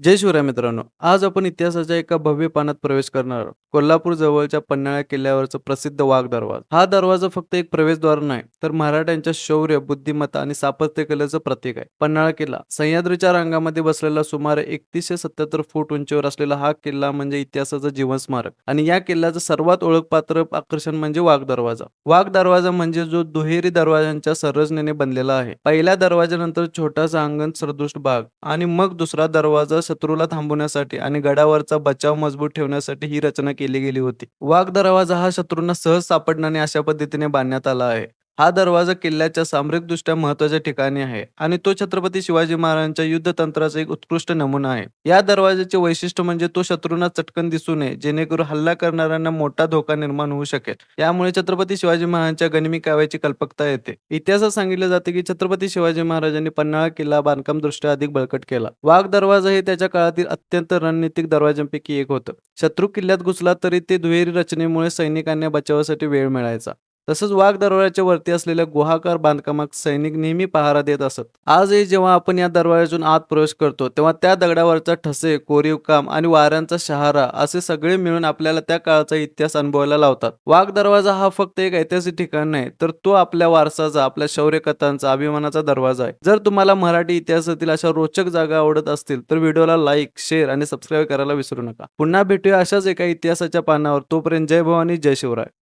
जय शिवराय मित्रांनो आज आपण इतिहासाच्या एका भव्य पानात प्रवेश करणार आहोत. कोल्हापूर जवळच्या पन्हाळा किल्ल्यावरचा प्रसिद्ध वाघ दरवाजा. हा दरवाजा फक्त एक प्रवेशद्वार नाही तर मराठ्यांच्या शौर्य बुद्धिमत्ता आणि स्थापत्य कलेचं प्रतीक आहे. पन्हाळा किल्ला सह्याद्रीच्या रांगामध्ये बसलेला सुमारे एकतीसशे सत्याहत्तर फूट उंचीवर असलेला हा किल्ला म्हणजे इतिहासाचं जीवन स्मारक. आणि या किल्ल्याचं सर्वात ओळखपात्र आकर्षण म्हणजे वाघ दरवाजा. वाघ दरवाजा म्हणजे जो दुहेरी दरवाजांच्या संरचनेने बनलेला आहे. पहिल्या दरवाजानंतर छोटासा अंगण सदृष्ट भाग आणि मग दुसरा दरवाजा शत्रूला थांबवण्यासाठी आणि गडावरचा बचाव मजबूत ठेवण्यासाठी ही रचना केली गेली होती. वाघ दरवाजा हा शत्रूंना सहज सापडणार अशा पद्धतीने बांधण्यात आला आहे. हा दरवाजा किल्ल्याच्या सामरिकदृष्ट्या महत्त्वाच्या ठिकाणी आहे आणि तो छत्रपती शिवाजी महाराजांच्या युद्ध तंत्राचा एक उत्कृष्ट नमुना आहे. या दरवाजाचे वैशिष्ट्य म्हणजे तो शत्रूंना चटकन दिसू नये जेणेकरून हल्ला करणाऱ्यांना मोठा धोका निर्माण होऊ शकेल. यामुळे छत्रपती शिवाजी महाराजांच्या गनिमी काव्याची कल्पकता येते. इतिहासात सांगितले जाते की छत्रपती शिवाजी महाराजांनी पन्हाळा किल्ला बांधकाम दृष्ट्या अधिक बळकट केला. वाघ दरवाजा हे त्याच्या काळातील अत्यंत रणनीतिक दरवाजांपैकी एक होतं. शत्रू किल्ल्यात घुसला तरी ते दुहेरी रचनेमुळे सैनिकांना बचावासाठी वेळ मिळायचा. तसंच वाघ दरवाजाच्या वरती असलेल्या गुहाकार बांधकामात सैनिक नेहमी पहारा देत असत. आजही जेव्हा आपण या दरवाजातून आत प्रवेश करतो तेव्हा त्या दगडावरचा ठसे कोरीव काम आणि वाऱ्यांचा शहारा असे सगळे मिळून आपल्याला त्या काळाचा इतिहास अनुभवायला लावतात. वाघ दरवाजा हा फक्त एक ऐतिहासिक ठिकाण नाही तर तो आपल्या वारसाचा आपल्या शौर्य कथांचा अभिमानाचा दरवाजा आहे. जर तुम्हाला मराठी इतिहासातील अशा रोचक जागा आवडत असतील तर व्हिडिओला लाईक शेअर आणि सबस्क्राईब करायला विसरू नका. पुन्हा भेटूया अशाच एका इतिहासाच्या पानावर. तोपर्यंत जय भवानी जय शिवराय.